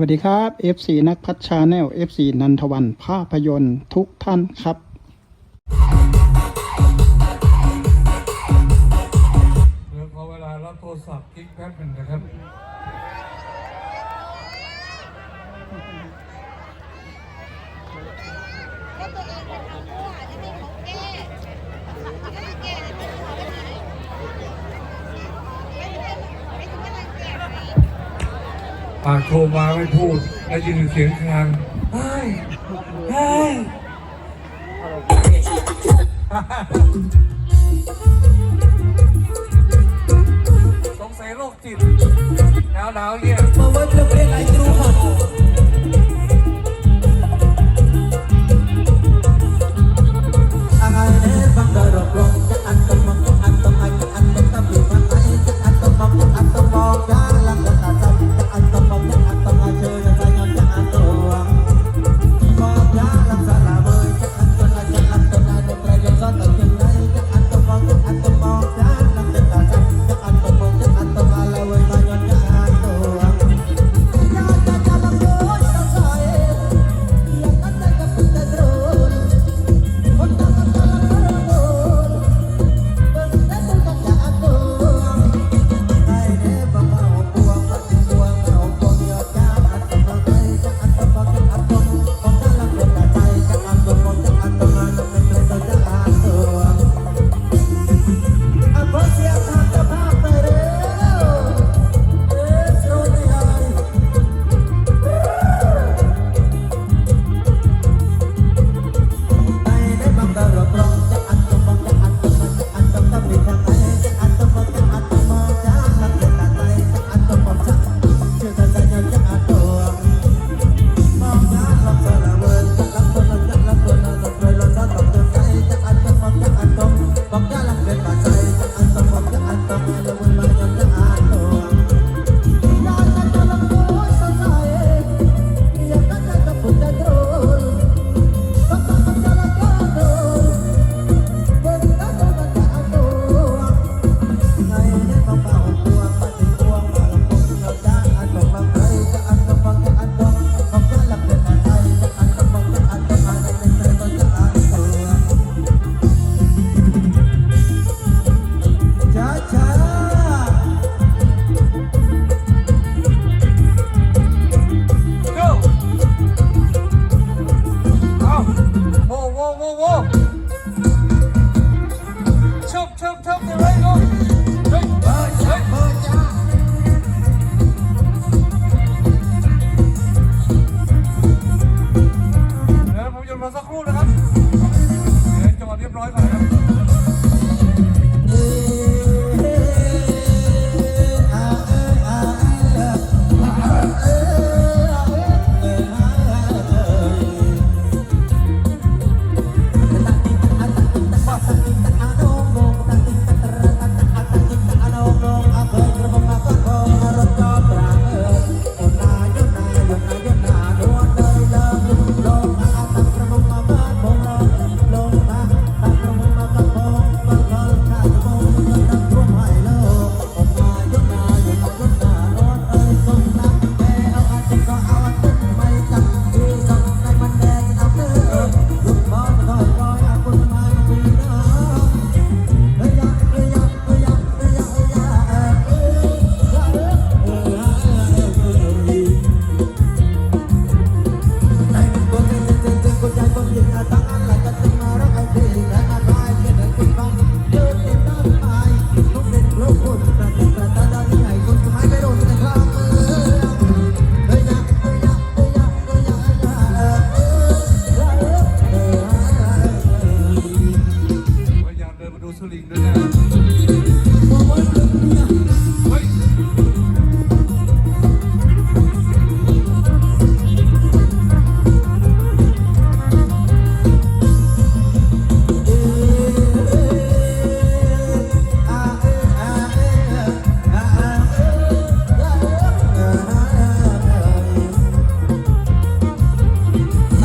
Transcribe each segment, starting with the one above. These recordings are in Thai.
วัสดีครับ FC นักพัฒชาแนล FC นันทวันภาพยนตร์ทุกท่านครับ เดี๋ยวขอเวลารับโทรศัพท์กิ๊กแป๊บหนึ่งนะครับ ก็ตัวเองเป็นคนมั่วจะให้เขาแก้จะให้แก้ ปากโทรมาไม่พูดได้ยินเสียงคลางเฮ้ยเฮ้ยสงสัยโรคจิตหนาวๆเนี่ยมาวัดเรีย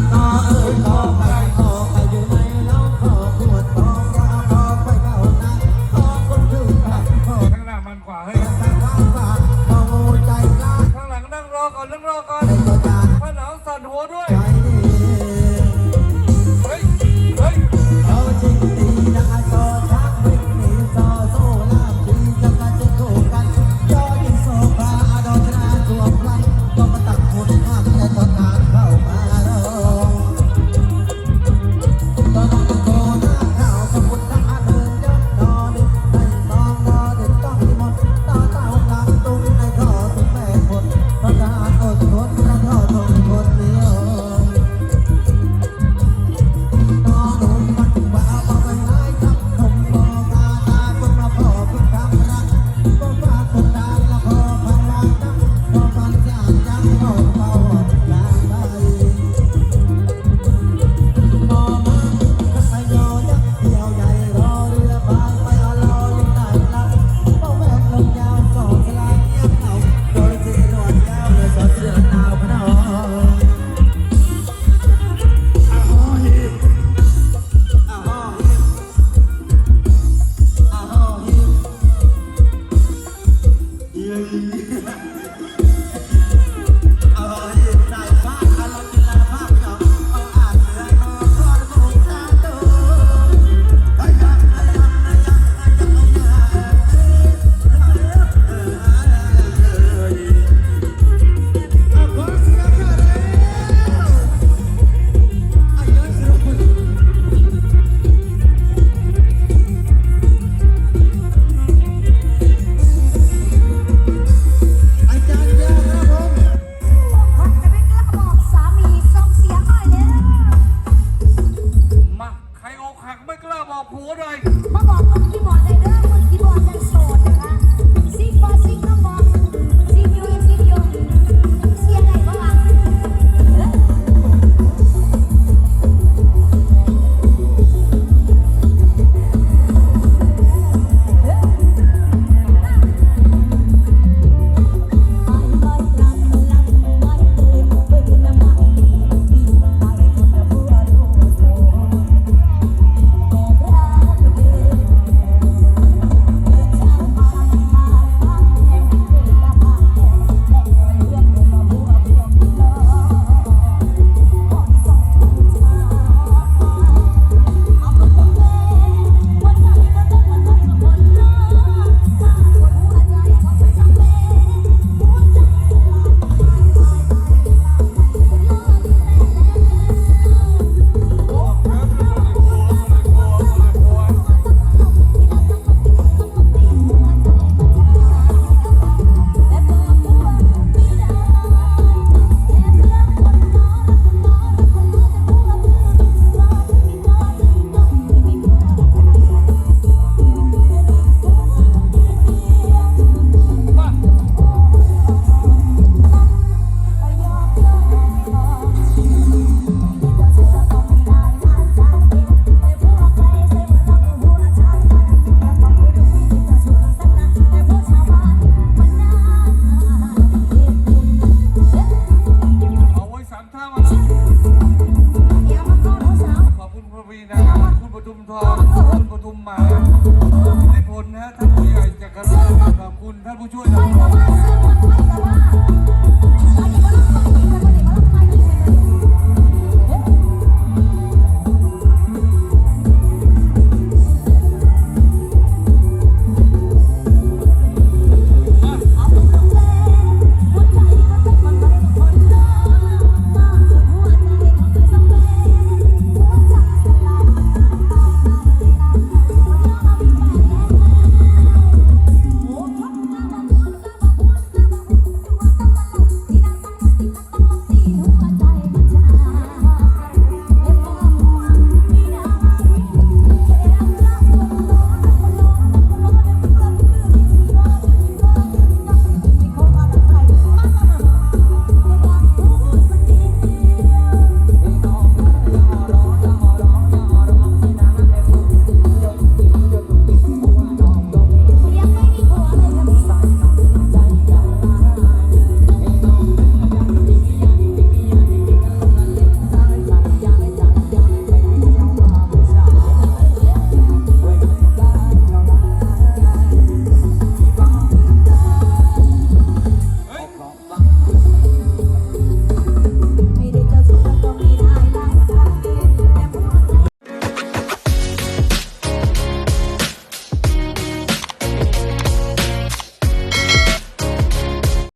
not คนนะท่านผู้ใหญ่จักรราชขอบคุณท่านผู้ช่วย